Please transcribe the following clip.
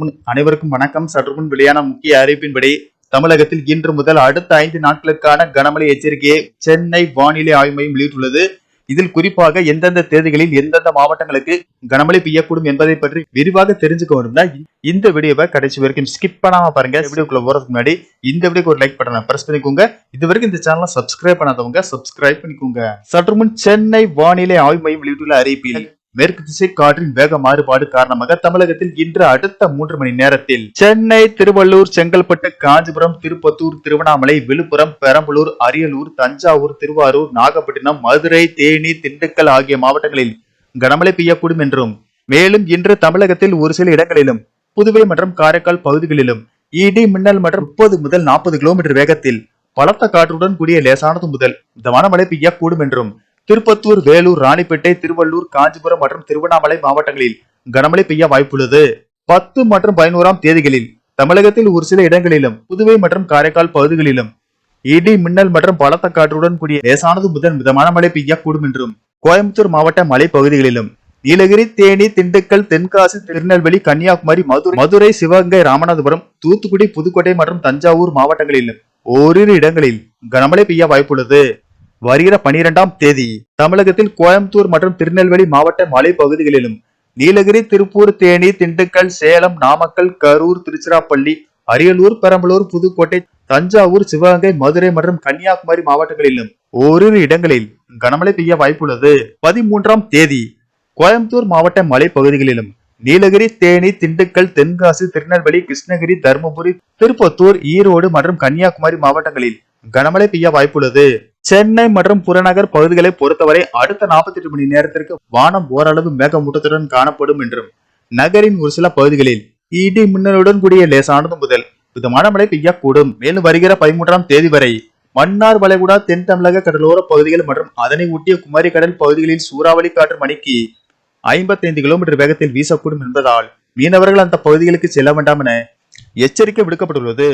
முன் அனைவருக்கும் வணக்கம். சற்று முன் வெளியான முக்கிய அறிவிப்பின்படி தமிழகத்தில் இன்று முதல் அடுத்த ஐந்து நாட்களுக்கான கனமழை எச்சரிக்கையை சென்னை வானிலை ஆய்வு மையம் வெளியிட்டுள்ளது. இதில் குறிப்பாக எந்தெந்த தேதிகளில் எந்தெந்த மாவட்டங்களுக்கு கனமழை பெய்யக்கூடும் என்பதை பற்றி விரிவாக தெரிஞ்சுக்க வேண்டும்னா இந்த வீடியோவை கடைசி வரைக்கும் ஸ்கிப் பண்ணாம பாருங்க. வீடியோக்குள்ள போறதுக்கு முன்னாடி இந்த வீடியோக்கு ஒரு லைக் பட்டனை பிரஸ் பண்ணிக்கோங்க. இது வரைக்கும் இந்த சேனலை சப்ஸ்கிரைப் பண்ணாதவங்க சப்ஸ்கிரைப் பண்ணிக்கோங்க. சற்று முன் சென்னை வானிலை ஆய்வு மையம் வெளியிட்டுள்ள அறிவிப்பில் மேற்கு திசை காற்றின் வேக மாறுபாடு காரணமாக தமிழகத்தில் இன்று அடுத்த மூன்று மணி நேரத்தில் சென்னை திருவள்ளூர் செங்கல்பட்டு காஞ்சிபுரம் திருப்பத்தூர் திருவண்ணாமலை விழுப்புரம் பெரம்பலூர் அரியலூர் தஞ்சாவூர் திருவாரூர் நாகப்பட்டினம் மதுரை தேனி திண்டுக்கல் ஆகிய மாவட்டங்களில் கனமழை பெய்யக்கூடும் என்றும் மேலும் இன்று தமிழகத்தில் ஒரு சில இடங்களிலும் புதுவை மற்றும் காரைக்கால் பகுதிகளிலும் இடி மின்னல் மற்றும் முப்பது முதல் நாற்பது கிலோமீட்டர் வேகத்தில் பலத்த காற்றுடன் கூடிய லேசானது முதல் மிதமான மழை பெய்யக்கூடும் என்றும் திருப்பத்தூர் வேலூர் ராணிப்பேட்டை திருவள்ளூர் காஞ்சிபுரம் மற்றும் திருவண்ணாமலை மாவட்டங்களில் கனமழை பெய்ய வாய்ப்புள்ளது. பத்து மற்றும் பதினோராம் தேதிகளில் தமிழகத்தில் ஒரு சில இடங்களிலும் புதுவை மற்றும் காரைக்கால் பகுதிகளிலும் இடி மின்னல் மற்றும் பலத்த காற்றுடன் கூடிய லேசானது முதல் மிதமான மழை பெய்யக்கூடும் என்றும் கோயம்புத்தூர் மாவட்ட மலைப்பகுதிகளிலும் நீலகிரி தேனி திண்டுக்கல் தென்காசி திருநெல்வேலி கன்னியாகுமரி மதுரை மதுரை சிவகங்கை ராமநாதபுரம் தூத்துக்குடி புதுக்கோட்டை மற்றும் தஞ்சாவூர் மாவட்டங்களிலும் ஓரிரு இடங்களில் கனமழை பெய்ய வாய்ப்புள்ளது. வருகிற பனிரெண்டாம் தேதி தமிழகத்தில் கோயம்புத்தூர் மற்றும் திருநெல்வேலி மாவட்ட மலைப்பகுதிகளிலும் நீலகிரி திருப்பூர் தேனி திண்டுக்கல் சேலம் நாமக்கல் கரூர் திருச்சிராப்பள்ளி அரியலூர் பெரம்பலூர் புதுக்கோட்டை தஞ்சாவூர் சிவகங்கை மதுரை மற்றும் கன்னியாகுமரி மாவட்டங்களிலும் ஓரிரு இடங்களில் கனமழை பெய்ய வாய்ப்புள்ளது. பதிமூன்றாம் தேதி கோயம்புத்தூர் மாவட்ட மலைப்பகுதிகளிலும் நீலகிரி தேனி திண்டுக்கல் தென்காசி திருநெல்வேலி கிருஷ்ணகிரி தருமபுரி திருப்பத்தூர் ஈரோடு மற்றும் கன்னியாகுமரி மாவட்டங்களில் கனமழை பெய்ய வாய்ப்புள்ளது. சென்னை மற்றும் புறநகர் பகுதிகளை பொறுத்தவரை அடுத்த 48 மணி நேரத்திற்கு வானம் ஓரளவு மேகமூட்டத்துடன் காணப்படும் என்றும் நகரின் ஒரு சில பகுதிகளில் இடி மின்னலுடன் கூடிய லேசானது முதல் மிதமான மழை பெய்யக்கூடும். மேலும் வருகிற பதிமூன்றாம் தேதி வரை மன்னார் வளைகுடா தென் தமிழக கடலோர பகுதிகள் மற்றும் அதனை ஒட்டிய குமரி கடல் பகுதிகளில் சூறாவளி காற்று மணிக்கு ஐம்பத்தைந்து கிலோமீட்டர் வேகத்தில் வீசக்கூடும் என்பதால் மீனவர்கள் அந்த பகுதிகளுக்கு செல்ல வேண்டாம் என எச்சரிக்கை விடுக்கப்பட்டுள்ளது.